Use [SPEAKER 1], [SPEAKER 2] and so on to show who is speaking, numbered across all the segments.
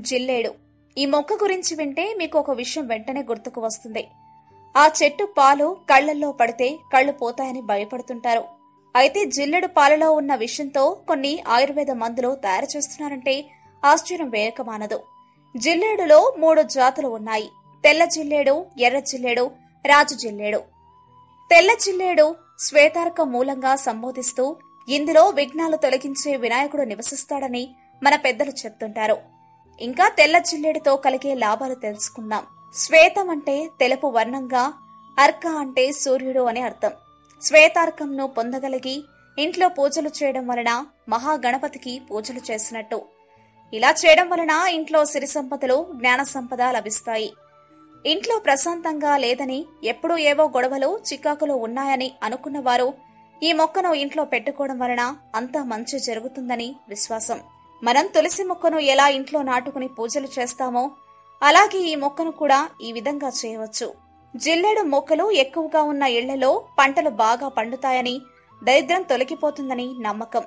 [SPEAKER 1] జిల్లేడు. ఈ మొక్క గురించి వింటే మీకు ఒక విషయం వెంటనే గుర్తుకు వస్తుంది. ఆ చెట్టు పాలు కళ్ళల్లో పడితే కళ్ళు పోతాయని భయపడుతుంటారు. అయితే జిల్లెడు పాలలో ఉన్న విషయంతో కొన్ని ఆయుర్వేద మందులు తయారు చేస్తున్నారంటే ఆశ్చర్యం వేయకమానదు. జిల్లేడులో మూడు జాతులు ఉన్నాయి. తెల్ల జిల్లేడు ఎర్ర జిల్లేడు రాజు జిల్లేడు. తెల్ల జిల్లేడు శ్వేతార్క మూలంగా సంబోధిస్తూ ఇందులో విఘ్నాలు తొలగించే వినాయకుడు నివసిస్తాడని మన పెద్దలు చెప్తుంటారు. ఇంకా తెల్ల చిల్లెడితో కలిగే లాభాలు తెలుసుకుందాం. శ్వేతం అంటే తెలుపు వర్ణంగా అర్క అంటే సూర్యుడు అని అర్థం. శ్వేతార్కంను పొందగలిగి ఇంట్లో పూజలు చేయడం వలన మహాగణపతికి పూజలు చేసినట్టు. ఇలా చేయడం వలన ఇంట్లో సిరి సంపదలు జ్ఞాన సంపద లభిస్తాయి. ఇంట్లో ప్రశాంతంగా లేదని ఎప్పుడూ ఏవో గొడవలు చికాకులు ఉన్నాయని అనుకున్నవారు ఈ మొక్కను ఇంట్లో పెట్టుకోవడం వలన అంతా మంచి జరుగుతుందని విశ్వాసం. మనం తులసి మొక్కను ఎలా ఇంట్లో నాటుకుని పూజలు చేస్తామో అలాగే ఈ మొక్కను కూడా ఈ విధంగా చేయవచ్చు. జిల్లెడు మొక్కలు ఎక్కువగా ఉన్న ఇళ్ళలో పంటలు బాగా పండుతాయని దరిద్రం తొలగిపోతుందని నమ్మకం.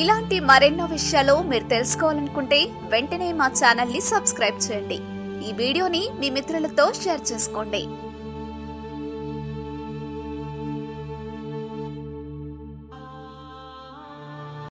[SPEAKER 1] ఇలాంటి మరెన్నో విషయాలు మీరు తెలుసుకోవాలనుకుంటే వెంటనే మా ఛానల్ని సబ్స్క్రైబ్ చేయండి. ఈ వీడియోని మీ మిత్రులతో షేర్ చేసుకోండి.